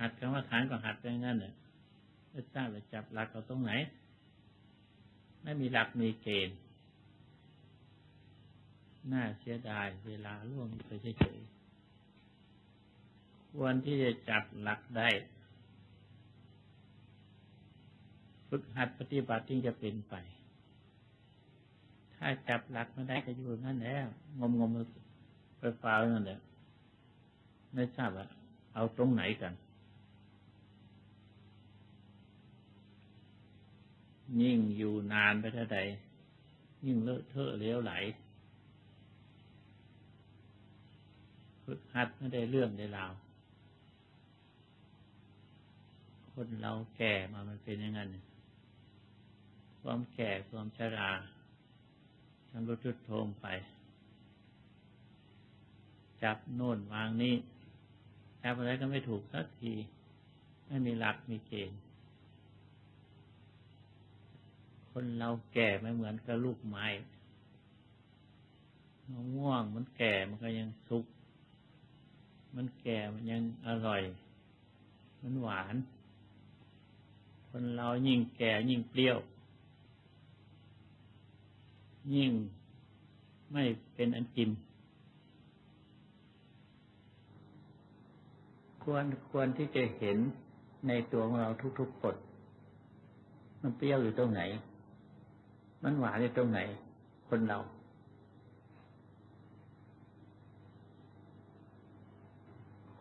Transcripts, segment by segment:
หัดกรรมฐานก็หัดไปงั้นเนี่ยไม่ทราบว่าจับหลักเอาตรงไหน ไม่มีหลักมีเกณฑ์ น่าเสียดายเวลาล่วงไปเฉยๆควรที่จะจับหลักได้ ฝึกหัดปฏิบัติจึงจะเป็นไป ถ้าจับหลักไม่ได้ก็อยู่นั่นแล้วงมงมไปฟ้านั่นแหละไม่ทราบว่าเอาตรงไหนกัน ยิ่งอยู่นานไปเท่าใดยิ่งเลอะเทอะเลี้ยวไหลฝึกหัดไม่ได้เรื่องได้ราวคนเราแก่มามันเป็นอย่างนั้นความแก่ความชราทำรถทุดโทมไป จับโน่นวางนี่จับอะไรก็ไม่ถูกสักที ไม่มีหลักมีเกณฑ์ คนเราแก่ไม่เหมือนกับลูกไม้มะม่วงมันแก่มันก็ยังสุก มันแก่มันยังอร่อย มันหวาน คนเรายิ่งแก่ยิ่งเปรี้ยว ยิ่งไม่เป็นอันกิน ควรควรที่จะเห็นในตัวของเราทุกๆคนมันเปรี้ยวอยู่ตรงไหน มันหวานอยู่ตรงไหน คนเรา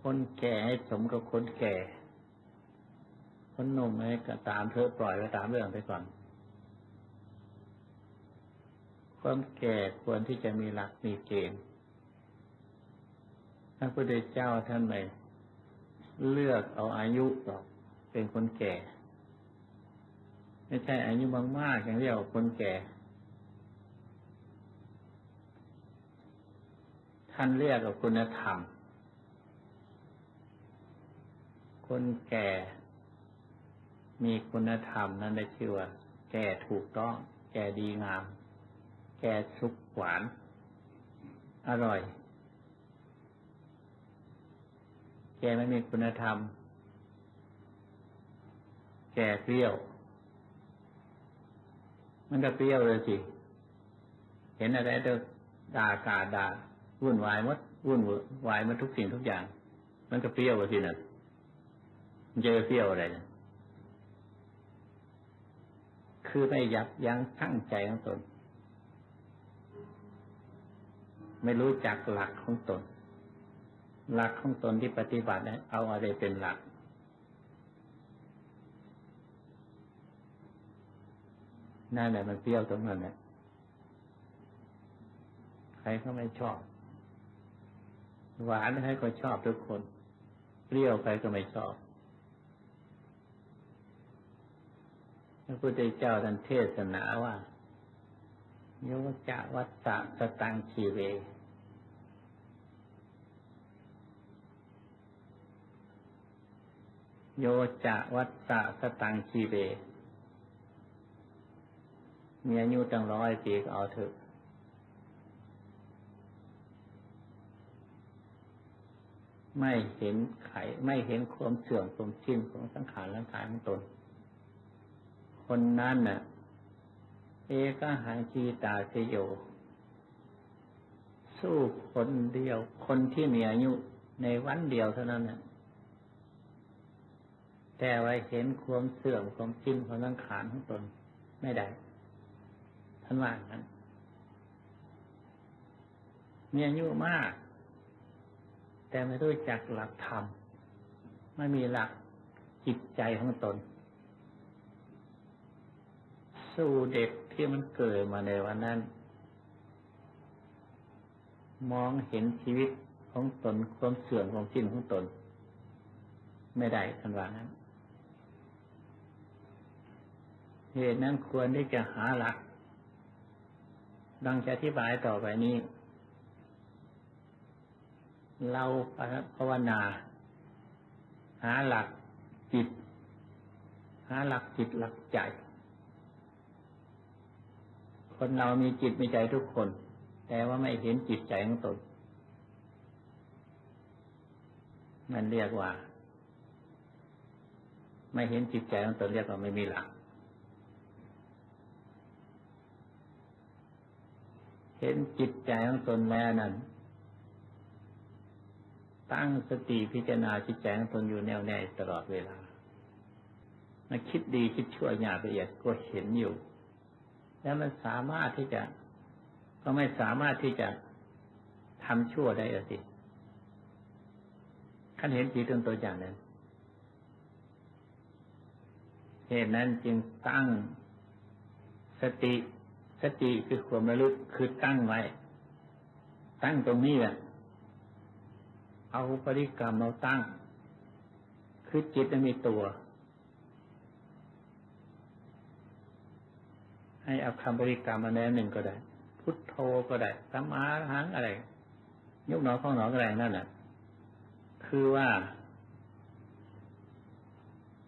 คนแก่ให้สมกับคนแก่ คนหนุ่มให้ก็ตามเธอปล่อยไปตามเรื่องไปก่อน ความแก่ควรที่จะมีหลักมีเกณฑ์พระพุทธเจ้าท่านไม่เลือกเอาอายุหรอกเป็นคนแก่ ไม่ใช่อายุมากๆอย่างเรียกว่าคนแก่ ท่านเรียกกับคุณธรรม คนแก่ มีคุณธรรมนั่นได้ชื่อว่าแก่ถูกต้อง แก่ดีงาม แก่สุกหวาน อร่อย แก่ไม่มีคุณธรรม แก่เปรี้ยว มันก็เปรี้ยวเลยสิ เห็นอะไรก็ด่ากาด่าวุ่นวายมดวุ่นวายมาทุกสิ่งทุกอย่าง มันก็เปรี้ยวเลยสินะมันจะเปรี้ยวอะไรนะคือไม่ยับยั้งตั้งใจของตน ไม่รู้จักหลักของตน หลักของตนที่ปฏิบัติเอาอะไรเป็นหลัก นั่นแหละมันเปรี้ยวตรงนั้นแหละใครก็ไม่ชอบ หวานใครก็ชอบทุกคน เปรี้ยวใครก็ไม่ชอบพระพุทธเจ้าท่านเทศนาว่าโยจะวัตตะสตังชีเว โยจะวัตตะสตังชีเว มีอายุตั้งร้อยปีก็เอาเถอะไม่เห็นไขไม่เห็นความเสื่อมความสิ้นของสังขารร่างกายของตน คนนั้นน่ะ เอกหังชีตาเสโย สู้คนเดียว คนที่มีอายุในวันเดียวเท่านั้นน่ะ แต่ว่าเห็นความเสื่อมความสิ้นของสังขารของตนไม่ได้ ท่านว่าอย่างนั้นมีอายุมาก แต่ไม่รู้จักหลักธรรม ไม่มีหลักจิตใจของตน สู้เด็กที่มันเกิดมาในวันนั้น มองเห็นชีวิตของตนความเสื่อมของสิ้นของตน ไม่ได้ทันว่านั้นเหตุนั้นควรที่จะหาหลัก ดังจะอธิบายต่อไปนี้ เราภาวนา หาหลักจิต หาหลักจิตหลักใจ คนเรามีจิตมีใจทุกคน แต่ว่าไม่เห็นจิตใจของตน มันเรียกว่า ไม่เห็นจิตใจของตนเรียกว่าไม่มีหลัก เห็นจิตใจของตนแล้วนั้น ตั้งสติพิจารณาจิตใจของตนอยู่แน่วแน่ตลอดเวลามันคิดดีคิดชั่วหยาบละเอียดก็เห็นอยู่ แล้วมันสามารถที่จะ ก็ไม่สามารถที่จะทำชั่วได้สิขั้นเห็นจิตตนตัวอย่างนั้น เหตุนั้นจึงตั้งสติ สติคือความระลึกคือตั้งไว้ ตั้งตรงนี้แหละเอาปริกรรมเราตั้ง คือจิตมันมีตัว ให้เอาคำบริกรรมมาแนหนึ่งก็ได้ พุทโธก็ได้สัมมาหังอะไรยกหนอข้องหนอก็ได้นั่นแหละคือว่า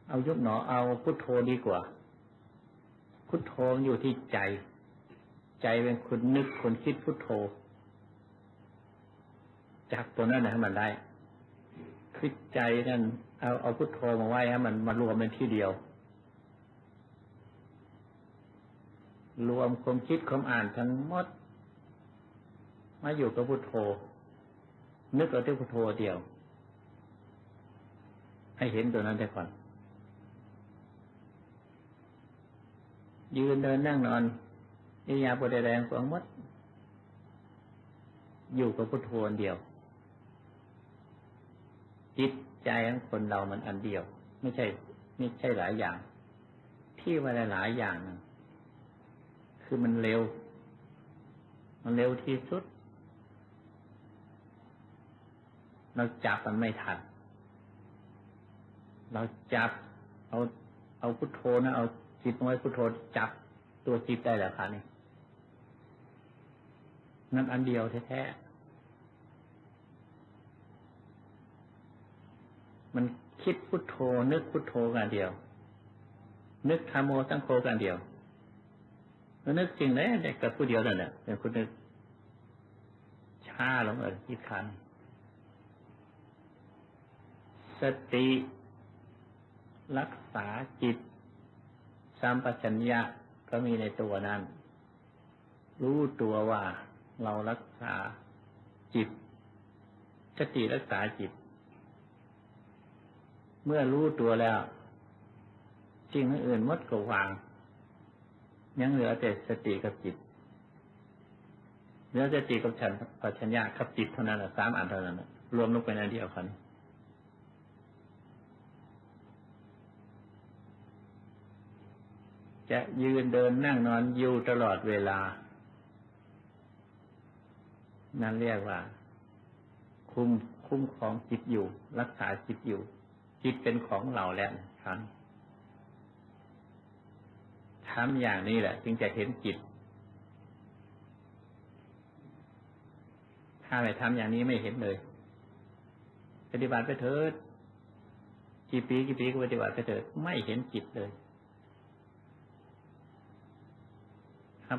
เอายุบหนอเอาพุทโธดีกว่า พุทโธอยู่ที่ใจ ใจเป็นคนนึกคนคิดพุทโธ จากตัวนั้นนะให้มันได้คือใจนั่นเอาเอาพุทโธมาไว้ให้มันมารวมเป็นที่เดียว รวมความคิดความอ่านทั้งหมด มาอยู่กับพุทโธ นึกเอาที่พุทโธเดียว ให้เห็นตัวนั้นได้ก่อน ยืนเดินนั่งนอน ยิยาปวดแรงฝังมด อยู่กับพุทโธเดียว จิตใจของคนเรามันอันเดียว ไม่ใช่ไม่ใช่หลายอย่าง ที่ว่าหลายอย่างนึงคือมันเร็ว มันเร็วที่สุด เราจับมันไม่ทันเราจับเอาเอาพุทโธนะเอาจิตไว้พุทโธจับตัวจิตได้แล้วคะนี่ นั่นอันเดียวแท้ๆมันคิดพุทโธ นึกพุทโธกันเดียว นึกธรรมโมตั้งโคกันเดียวแล้วนึกจริงเลยเด็กกับผู้เดียวนั่นแหละเป็นคุณนึกช้าลงเออคิดคันสติ รักษาจิตสัมปชัญญะก็มีในตัวนั้น รู้ตัวว่า เรารักษาจิตสติรักษาจิต เมื่อรู้ตัวแล้วจริงอื่นมดก็วาง ยังเหลือแต่สติกับจิตเหลือสติกับฉันปัญญากับจิตเท่านั้นสามอันเท่านั้นรวมลงไปในเดียวกันจะยืนเดินนั่งนอนอยู่ตลอดเวลา นั่นเรียกว่า คุมคุ้มของจิตอยู่ รักษาจิตอยู่ จิตเป็นของเราแล้วครับทำอย่างนี้แหละ จึงจะเห็นจิต ถ้าไม่ทำอย่างนี้ไม่เห็นเลย ปฏิบัติไปเถิดกี่ปีกี่ปีก็ปฏิบัติไปเถิดไม่เห็นจิตเลย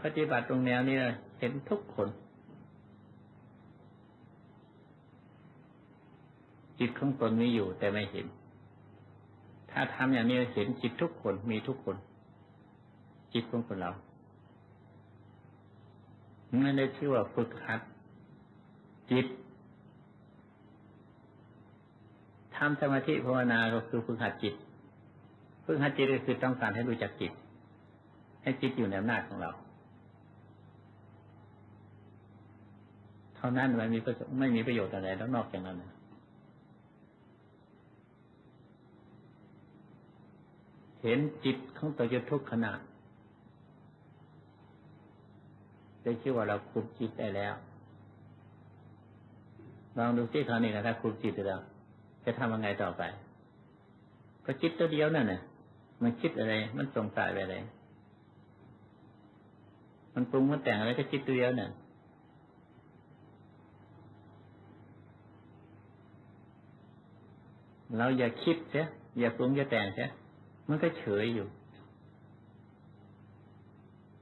ปฏิบัติตรงแนวนี้เห็นทุกคน จิตของตนมีอยู่แต่ไม่เห็น ถ้าทำอย่างนี้เห็นจิตทุกคนมีทุกคน จิตของคนเราไม่ได้ชื่อว่าฝึกหัด จิตทำสมาธิภาวนาก็คือฝึกหัดจิตฝึกหัดจิตก็คือต้องการให้รู้จักจิต ให้จิตอยู่ในอำนาจของเรา เท่านั้นไม่มีไม่มีประโยชน์อะไรแล้วนอกจากนั้น เห็นจิตของตัวจะทุกขณะได้ชื่อว่าเราคุมจิตได้แล้วลองดูที่คราวนี้นะถ้าคุมจิตได้แล้วจะทำยังไงต่อไป ก็จิตตัวเดียวนั่นน่ะมันคิดอะไร มันสงสัยไปอะไรมันปรุงมันแต่งอะไรก็จิตตัวเดียวนั่นเราอย่าคิดเสียอย่าปรุงอย่าแต่งเสีย มันก็เฉยอยู่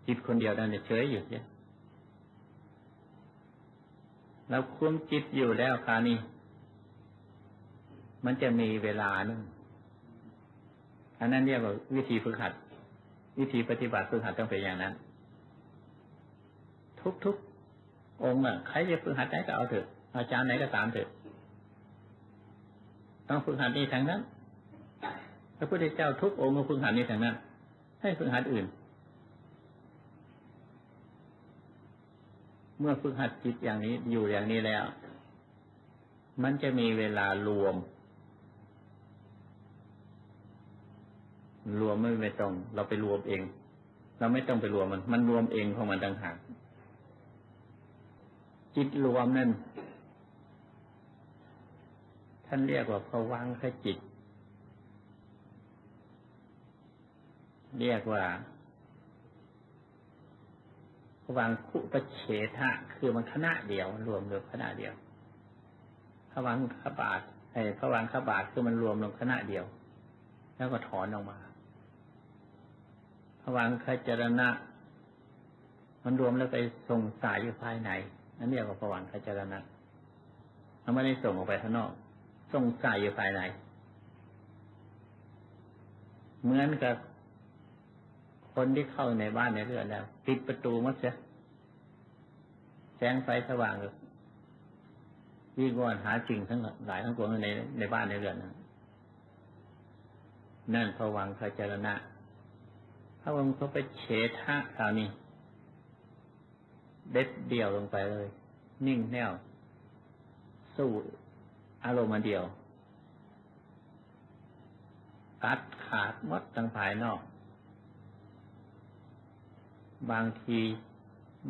จิตคนเดียวนั่นเฉยอยู่เสียเราคุมจิตอยู่แล้วคานี้มันจะมีเวลานึงอันนั้นเรียกว่าวิธีฝึกหัด วิธีปฏิบัติฝึกหัดต้องเป็นอย่างนั้น ทุกๆองค์อะใครจะฝึกหัดไหนก็เอาเถอะอาจารย์ไหนก็ตามเถอะต้องฝึกหัดนี้ทางนั้น พระพุทธเจ้าทุกองค์ก็ฝึกหัดนี้ทางนั้น ให้ฝึกหัดอื่น เมื่อฝึกหัดจิตอย่างนี้อยู่อย่างนี้แล้ว มันจะมีเวลารวม รวมไม่ไม่ต้องเราไปรวมเอง เราไม่ต้องไปรวมมัน มันรวมเองของมันต่างหากจิตรวมนั่นท่านเรียกว่าภวังคจิต เรียกว่าวังคุปเฉทะคือมันคณะเดียว รวมรวมคณะเดียวภวังขบาทไอ้ภวังขบาทคือมันรวมลงคณะเดียว แล้วก็ถอนออกมาภวังคจรณะ มันรวมแล้วไปส่งสายอยู่ภายในนั่นเรียกว่าภวังคจรณะมันไม่ได้ส่งออกไปข้างนอกทรงใจอยู่ภายใน เหมือนกับ คนที่เข้าในบ้านในเรือนแล้วปิดประตูมัดเสียแสงไฟสว่างวิ่งวนหาสิ่งทั้งหลายทั้งปวงในในบ้านในเรือนนั้นนั่นพวังพระเจรณะพระองค์เขาไปเฉทะคราวนี้เด็ดเดี่ยวลงไปเลย นิ่งแน่วสู้อารมณ์เดียวตัดขาดมดทางภายนอก บางที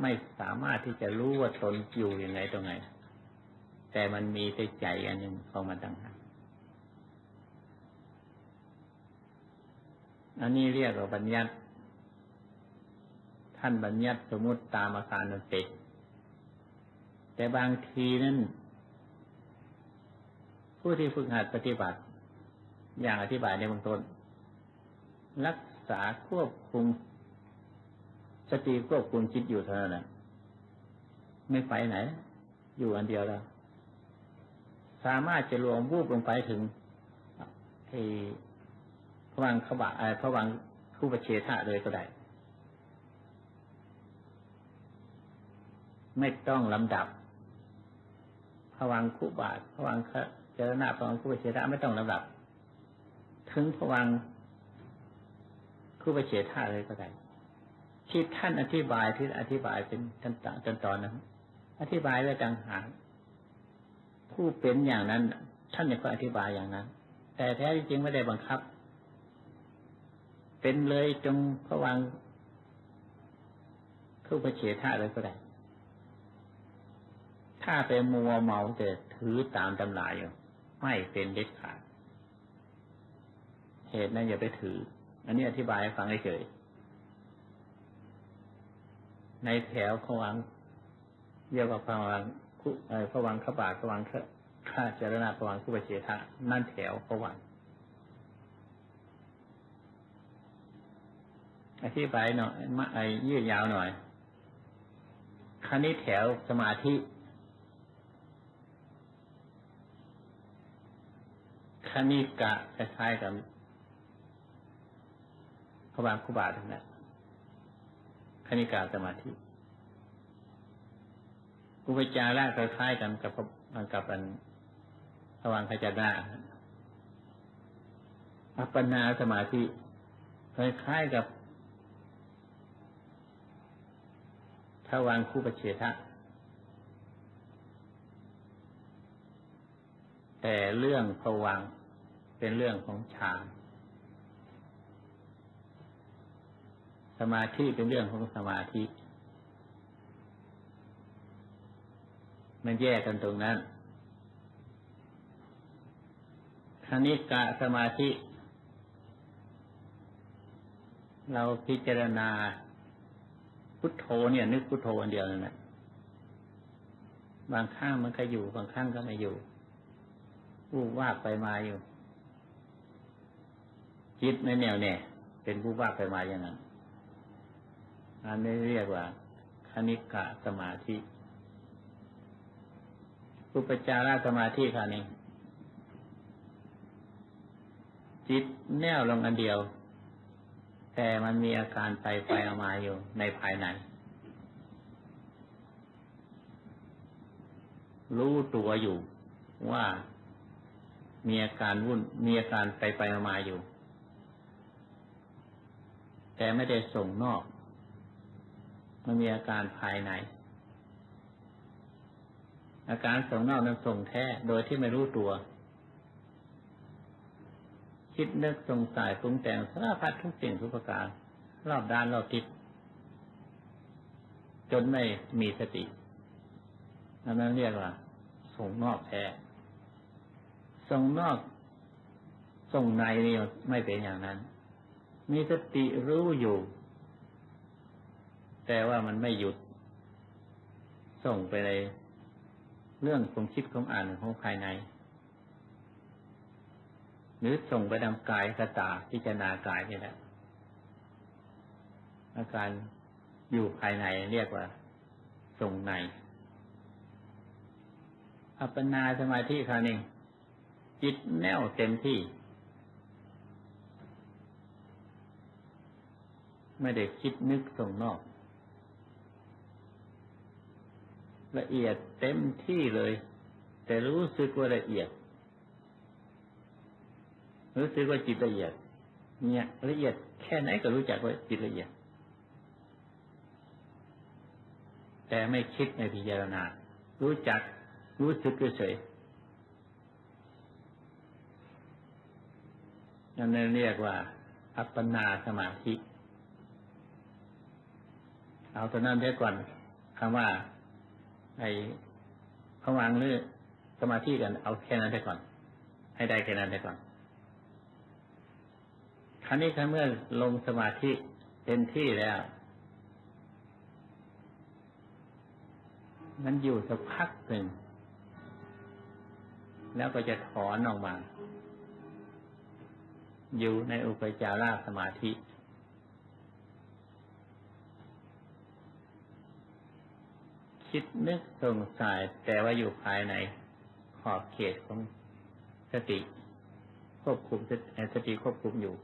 ไม่สามารถที่จะรู้ว่าตนอยู่ยังไงตรงไหน แต่มันมีใจใจอันหนึ่งของมันต่างหากอันนี้เรียกว่าบัญญัติ ท่านบัญญัติสมมติตามอาการมันเป็นแต่บางทีนั้นผู้ที่ฝึกหัดปฏิบัติ อย่างอธิบายในเบื้องต้น รักษาควบคุม สติควบคุมจิตอยู่เท่านั้นไม่ไปไหน อยู่อันเดียวแล้วสามารถจะรวมวูบลงไปถึงไอ้พวังขบะไอ้พวังคู่ประเชษะเลยก็ได้ ไม่ต้องลำดับพวังคุบาทพวังเจรณะพวังคู่ปเฉทะไม่ต้องลำดับ ถึงพวังคู่ปเฉทะเลยก็ได้ ที่ท่านอธิบายที่อธิบายเป็นตอนตอนตอนนั้น อธิบายไว้ต่างหากผู้เป็นอย่างนั้น ท่านก็อธิบายอย่างนั้น แต่แท้จริงไม่ได้บังคับ เป็นเลยจงพวังคู่ปเฉทะเลยก็ได้ ถ้าไปมัวเมาแต่ถือตามตำราอยู่ไม่เป็นเด็ดขาด เหตุนั้นอย่าไปถือ อันนี้อธิบายให้ฟังเฉย ในแถวขวังเรียกว่าพวังคุพวังขบาพวังข้าเจรณาพวังคุปเชทะนั่นแถวพวังอธิบายหน่อยมาไอ้ยืดยาวหน่อยคันนี้แถวสมาธิคณิกะคล้ายๆกับพระบางคุบาทั้งนั้น คณิกาสมาธิอุปจาระคล้ายๆกันกับกับอันพวังขจาระอัปปนาสมาธิคล้ายๆกับพวังคู่ปเฉทะแต่เรื่องพวังเป็นเรื่องของฌาน สมาธิเป็นเรื่องของสมาธิ มันแยกกันตรงนั้นคณิกะสมาธิ เราพิจารณาพุทโธเนี่ย นึกพุทโธอันเดียวนั่นแหละบางข้างมันก็อยู่ บางข้างก็ไม่อยู่วูบวาบไปมาอยู่จิตในแนวเนี่ยเป็นผู้ว่าไปมาอย่างนั้น อันนี้เรียกว่าคณิกะสมาธิอุปจารสมาธิค่ะนี่จิตแน่วลงอันเดียว แต่มันมีอาการไปไปออกมาอยู่ในภายใน รู้ตัวอยู่ว่ามีอาการวุ่นมีอาการไปไปมาอยู่ แต่ไม่ได้ส่งนอก มันมีอาการภายใน อาการส่งนอกนั้นส่งแท้โดยที่ไม่รู้ตัว คิดนึกสงสัยปรุงแต่งสารพัดทุกสิ่งทุกประการ รอบด้านรอบทิศจนไม่มีสติอันนั้นเรียกว่า ส่งนอกแท้ส่งนอก ส่งในนี่ไม่เป็นอย่างนั้น มีสติรู้อยู่ แต่ว่ามันไม่หยุด ส่งไปในเรื่องความคิดของอ่านของภายใน หรือส่งไปดำกายกระตาพิจารณากายนี่แหละอาการอยู่ภายในเรียกว่า ส่งใน อัปปนาสมาธิคราวนี้จิตแน่วเต็มที่ ไม่ได้คิดนึกส่งนอก ละเอียดเต็มที่เลย แต่รู้สึกว่าละเอียด รู้สึกว่าจิตละเอียด เนี่ย ละเอียดแค่ไหนก็รู้จักว่าจิตละเอียด แต่ไม่คิดไม่พิจารณา รู้จักรู้สึกเฉยนั่นเรียกว่า อัปปนาสมาธิ เอาตัวนั้นเดี๋ยวก่อนคำว่า ไอ้ขวางหรือสมาธิกันเอาแค่นั้นได้ก่อน ให้ได้แค่นั้นได้ก่อนครั้นี้ครั้เมื่อลงสมาธิเต็มที่แล้ว มันอยู่สักพักหนึ่ง แล้วก็จะถอนออกมา อยู่ในอุปจารสมาธิ คิดนึกสงสัยแต่ว่าอยู่ภายในขอบเขตของสติ ควบคุมสติควบคุมอยู่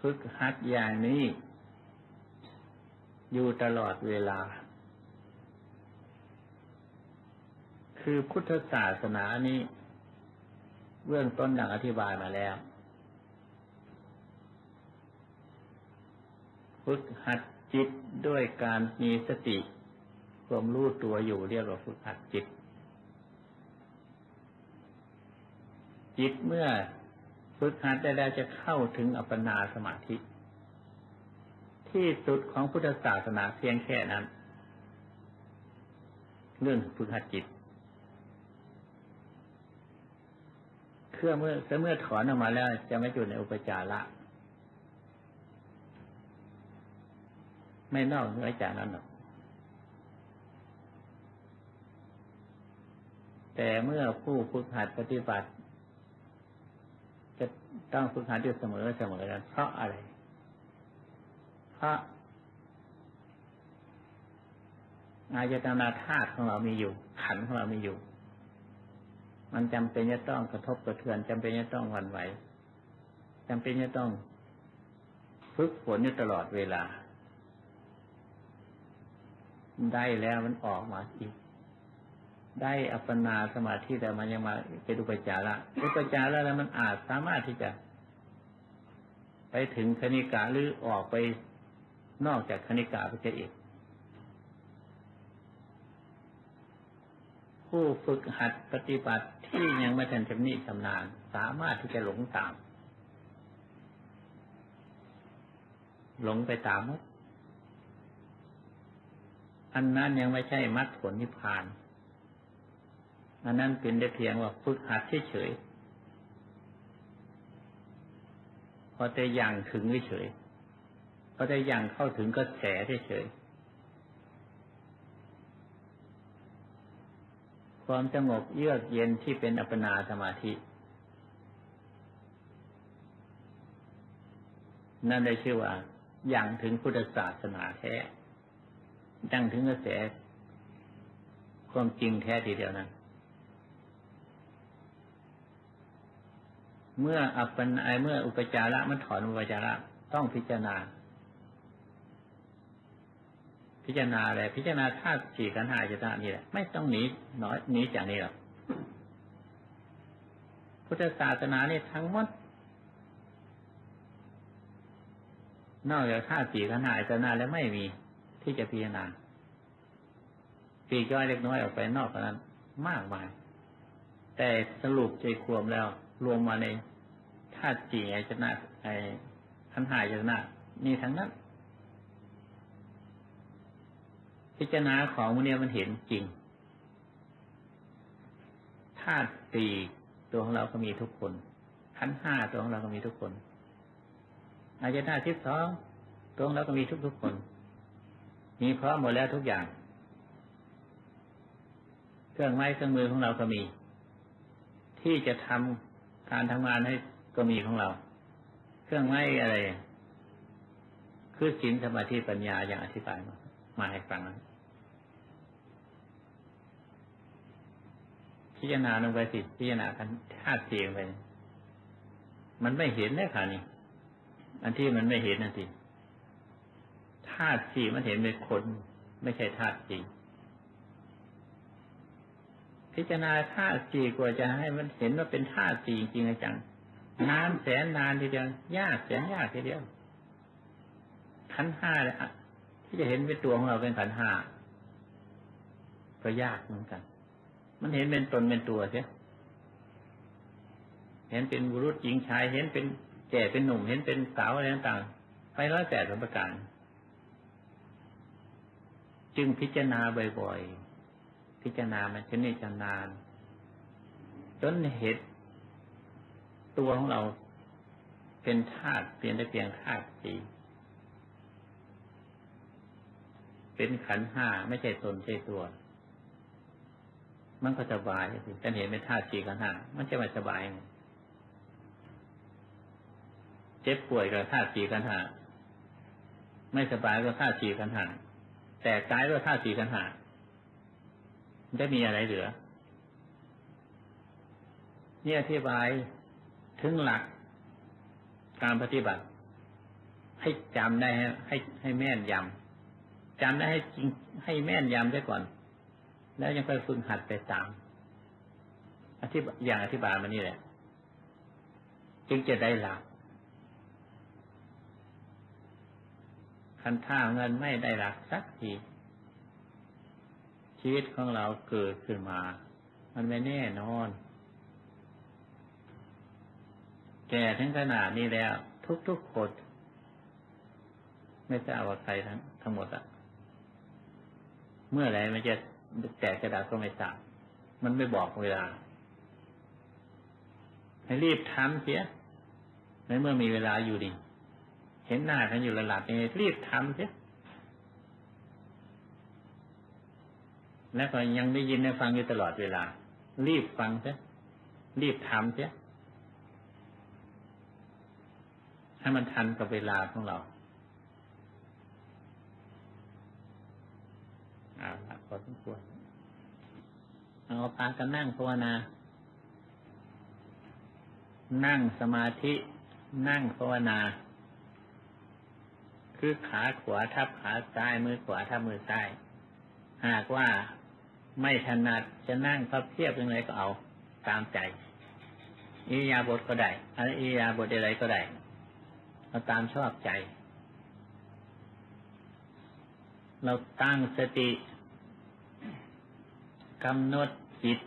ฝึกหัดอย่างนี้ อยู่ตลอดเวลา คือพุทธศาสนานี้เบื้องต้นดังอธิบายมาแล้ว ฝึกหัด จิตด้วยการมีสติควมรู้ตัวอยู่เรียกว่าฝึกหัดจิต จิตเมื่อฝึกหัดได้แล้วจะเข้าถึงอัปปนาสมาธิ ที่สุดของพุทธศาสนาเพียงแค่นั้น เรื่องฝึกหัดจิตเครื่องเมื่อเมื่อถอนออกมาแล้วจะไม่อยู่ในอุปจาระ ไม่นอกเหนือจากนั้นหรอกแต่เมื่อผู้ฝึกหัดปฏิบัติ จะต้องฝึกหัดอยู่เสมอเสมอนั้นเพราะอะไร เพราะอายตนาธาตุของเรามีอยู่ ขันของเรามีอยู่ มันจำเป็นจะต้องกระทบกระเทือนจำเป็นจะต้องหวั่นไหวจำเป็นจะต้องฝึกฝนอยู่ตลอดเวลา ได้แล้วมันออกมาอีก ได้อัปปนาสมาธิแต่มันยังมาเป็นอุปจาระอุปจาระแล้วมันอาจสามารถที่จะ ไปถึงคณิกาหรือออกไปนอกจากคณิกาไปจะอีกผู้ฝึกหัดปฏิบัติที่ยังไม่ทันชำนิชำนาญสามารถที่จะหลงตาม หลงไปตาม อันนั้นยังไม่ใช่มรรคผลนิพพาน อันนั้นเป็นได้เพียงว่าฝึกหัดเฉยๆพอแต่ยังถึงเฉยพอแต่ยังเข้าถึงก็แสเฉยความสงบเยือกเย็นที่เป็นอัปปนาสมาธิ นั่นได้ชื่อว่าอย่างถึงพุทธศาสนาแท้ ดังถึงกระแสความจริงแท้ทีเดียวนั้น เมื่ออัปปนายเมื่ออุปจาระมันถอนอุปจาระต้องพิจารณา พิจารณาอะไรพิจารณาธาตุสี่ขันธ์ห้าจตนะนี่แหละ ไม่ต้องหนีน้อยหนีจากนี้หรอกพุทธศาสนาเนี่ยทั้งหมดนอกจากธาตุสี่ขันธ์ห้าจตนะแล้วไม่มี ที่จะพิจารณาปีกย่อยเล็กน้อยออกไปนอกนั้น มากมาย แต่สรุปใจควมแล้ว รวมมาในธาตุสี่อายตนะไอ้ขันหายตนะนี่ทั้งนั้น พิจารณาของมันเนี่ยมันเห็นจริงธาตุสี่ตัวของเราก็มีทุกคนขันห้าตัวของเราก็มีทุกคนอายตนะที่สองตัวของเราก็มีทุกทุกคน มีพร้อมหมดแล้วทุกอย่าง เครื่องไม้เครื่องมือของเราก็มี ที่จะทำการทำงานให้ก็มีของเรา เครื่องไม้อะไร คือศีลสมาธิปัญญาอย่างอธิบายมามาให้ฟังนะพิจารณาลงไปสิพิจารณากันธาตุเสียงไป มันไม่เห็นได้ค่ะนี่ อันที่มันไม่เห็นนั่นสิ ธาตุสี่มันเห็นเป็นคน ไม่ใช่ธาตุสี่พิจารณาธาตุสี่กว่าจะให้มันเห็นว่าเป็นธาตุสี่จริงจังนานแสนนานทีเดียวยากแสนยากทีเดียวขันห้าเลยที่จะเห็นเป็นตัวของเราเป็นขันห้าก็ยากเหมือนกัน มันเห็นเป็นตนเป็นตัวเสียเห็นเป็นบุรุษหญิงชายเห็นเป็นแก่เป็นหนุ่ม เห็นเป็นสาวอะไรต่างๆไปร้อยแต่สมประการ จึงพิจารณาบ่อยๆ พิจารณามันชนิดจนานจนเห็นตัวของเราเป็นธาตุเปลี่ยนได้เพียงธาตุสี่เป็นขันห้าไม่ใช่ตนใช่ตัว มันก็สบายสิกันเห็นเป็นธาตุสี่ขันห้ามันจะไม่สบายไงเจ็บป่วยกับธาตุสี่ขันห้าไม่สบายก็ธาตุสี่ขันห้า แต่กายก็ธาตุสี่ขันหามันจะมีอะไรเหลือ เนี่ยอธิบายถึงหลักการปฏิบัติ ให้จำได้ให้ให้แม่นยำจำได้ให้จริงให้แม่นยำได้ก่อน แล้วยังไปฝึกหัดไปตามอธิบอย่างอธิบายมานี่แหละ จึงจะได้หลัก คันท่าเงินไม่ได้หลักสักทีชีวิตของเราเกิดขึ้นมา มันไม่แน่นอน แก่ถึงขนาดนี้แล้ว ทุกๆคน ไม่ทราบว่าใครทั้งทั้งหมดอะเมื่อไรมันจะแตกกระดาษก็ไม่ทราบมันไม่บอกเวลา ให้รีบทำเสียในเมื่อมีเวลาอยู่ดี เห็นหน้ากันอยู่ระลับนี้รีบทำเสียแล้วก็ยังได้ยินได้ฟังอยู่ตลอดเวลา รีบฟังเสียรีบทำเสียให้มันทันกับเวลาของเราอาละพอสมควรเอาพากันนั่งภาวนา นั่งสมาธิ นั่งภาวนา คือขาขวาทับขาซ้ายมือขวาทับมือซ้าย หากว่าไม่ถนัดจะนั่งพับเพียบยังไงก็เอาตามใจอิยาบถก็ได้อะไรอิยาบถอะไรก็ได้เอาตามชอบใจ เราตั้งสติกำหนดจิต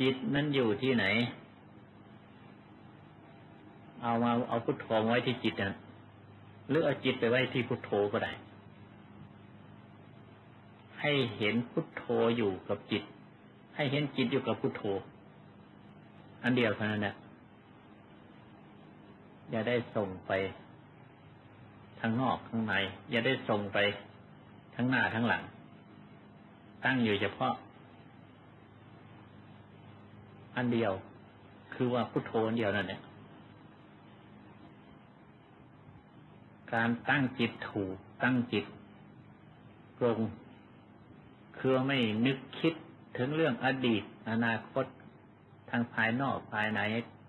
จิตนั้นอยู่ที่ไหน เอามาเอาพุทโธไว้ที่จิตนะ หรือเอาจิตไปไว้ที่พุทโธก็ได้ ให้เห็นพุทโธอยู่กับจิต ให้เห็นจิตอยู่กับพุทโธ อันเดียวเท่านั้นแหละอย่าได้ส่งไปทางนอกข้างใน อย่าได้ส่งไปทั้งหน้าทั้งหลัง ตั้งอยู่เฉพาะ อันเดียว คือว่าพุทโธอันเดียวนั่นแหละ การตั้งจิตถูก ตั้งจิตตรงคือไม่นึกคิดถึงเรื่องอดีต อนาคต ทางภายนอกภายใน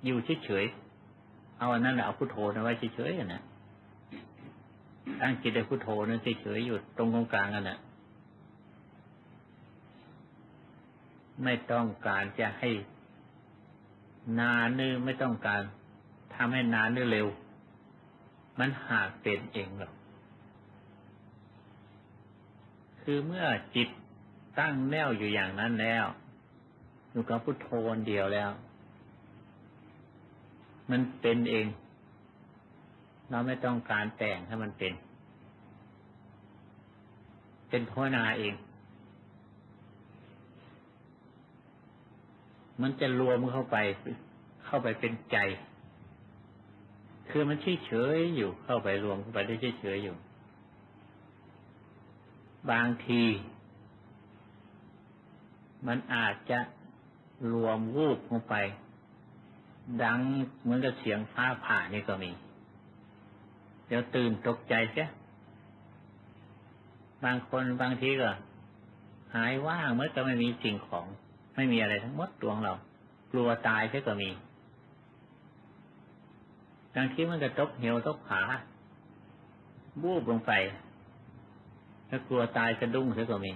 อยู่เฉยๆเอาอันนั้นแหละเอาพุทโธนะไว้เฉยๆนะตั้งจิตในพุทโธนั้นเฉยๆอยู่ตรงตรงกลางกันนะไม่ต้องการจะให้นานหรือไม่ต้องการทำให้นานหรือเร็ว มันหากเป็นเองหรอกคือเมื่อจิตตั้งแน่วอยู่อย่างนั้นแล้วอยู่กับพุทโธเดียวแล้ว มันเป็นเอง เราไม่ต้องการแต่งให้มันเป็น เป็นภาวนาเอง มันจะรวมเข้าไป เข้าไปเป็นใจ คือมันเฉยๆอยู่เข้าไปรวมเข้าไปได้เฉยๆอยู่ บางที มันอาจจะรวมวูบลงไป ดังเหมือนกับเสียงฟ้าผ่านี่ก็มี เดี๋ยวตื่นตกใจเสียบางคนบางทีก็ หายว่างเมื่อก็ไม่มีสิ่งของ ไม่มีอะไรทั้งหมดดวงเรา กลัวตายเสียก็มี บางทีมันก็ตกเหวตกผาบูบลงไปถ้ากลัวตายสะดุ้งเสียก็มี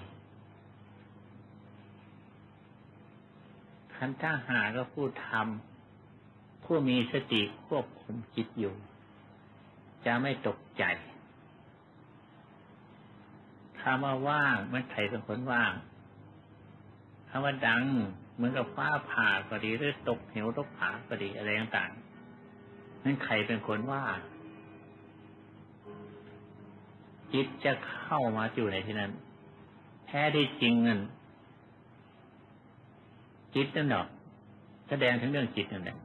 คันถ้าหาก็พูดทำผู้มีสติควบคุมจิตอยู่ จะไม่ตกใจคำว่าว่างมันใครเป็นคนว่างคำว่าดังเหมือนกับฟ้าผ่าก็ดีหรือตกเหวตกผาก็ดีอะไรต่างๆ นั่นใครเป็นคนว่า จิตจะเข้ามาอยู่ในที่นั้น แท้ที่จริงนั่นจิตนั่นหรอกแสดงถึงเรื่องจิตนั่นแหละ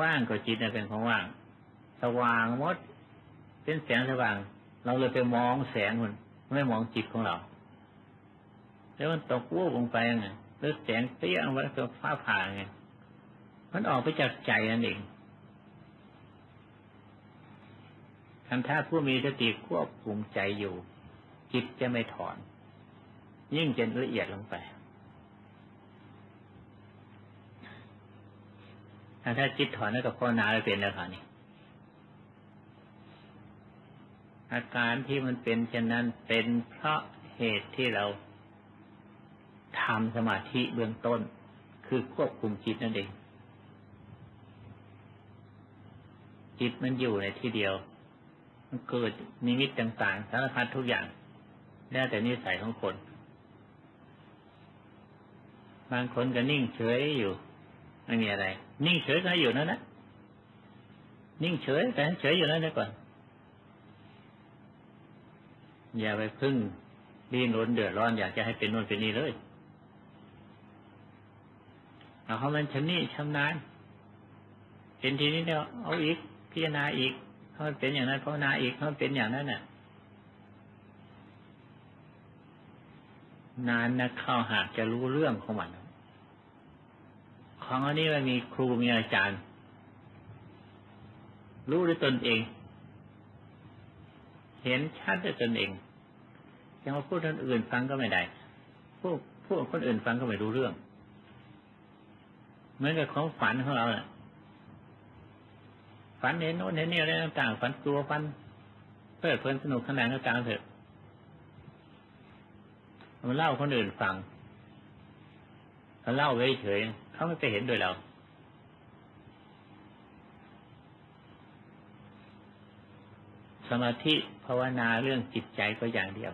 ว่างก็จิตนั่นเป็นของว่าง สว่างมด เป็นแสงสว่าง เราเลยไปมองแสงมันไม่มองจิตของเรา แล้วมันตกวูบลงไปไงหรือแสงเตี้ยมันก็ฟ้าผ่าไงมันออกไปจากใจนั่นเอง ทำท่าผู้มีสติควบคุมใจอยู่ จิตจะไม่ถอน ยิ่งจะละเอียดลงไปถ้าจิตถอนแล้วก็ภาวนาไปเป็นแล้วค่ะนี่อาการที่มันเป็นเช่นนั้นเป็นเพราะเหตุที่เราทำสมาธิเบื้องต้น คือควบคุมจิตนั่นเอง จิตมันอยู่ในที่เดียว มันเกิดนิมิตต่างๆสารพัดทุกอย่างแล้วแต่นิสัยของคน บางคนก็นิ่งเฉยอยู่ ไม่มีอะไร นิ่งเฉยก็อยู่นั่นนะนิ่งเฉยแต่เฉยอยู่นั่นได้ก่อน อย่าไปพึ่งดิ้นรนเดือดร้อนอยากจะให้เป็นโน่นเป็นนี่เลยเอาเขามันชำนี่ชำนาญเป็นทีนี้เดียวเอาอีกพิจารณาอีก เขาเป็นอย่างนั้นภาวนาอีกเขาเป็นอย่างนั้นน่ะ นานนะเข้าหากจะรู้เรื่องของมันของอันนี้มันมีครูมีอาจารย์ รู้ด้วยตนเอง เห็นชัดด้วยตนเองจะมาพูดคนอื่นฟังก็ไม่ได้พูดพูดคนอื่นฟังก็ไม่รู้เรื่อง เหมือนกับของฝันของเราเนี่ย ฝันเห็นโน้นเห็นนี่อะไรต่างๆฝันกลัวฝันเพลิดเพลินสนุกขนาดต่างๆเถอะมันเล่าคนอื่นฟังเขาเล่าไว้เฉยเขาไม่ไปเห็นโดยเราสมาธิภาวนาเรื่องจิตใจก็อย่างเดียว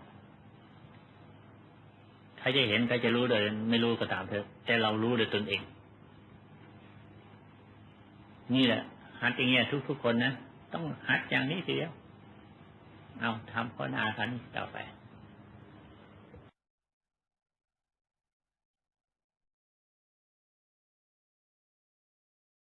ใครจะเห็นใครจะรู้โดยไม่รู้ก็ตามเถอะ แต่เรารู้โดยตนเอง นี่แหละ หัดอย่างเงี้ยทุกๆคนนะ ต้องหัดอย่างนี้ทีเดียว เอาทำภาวนาทันต่อไป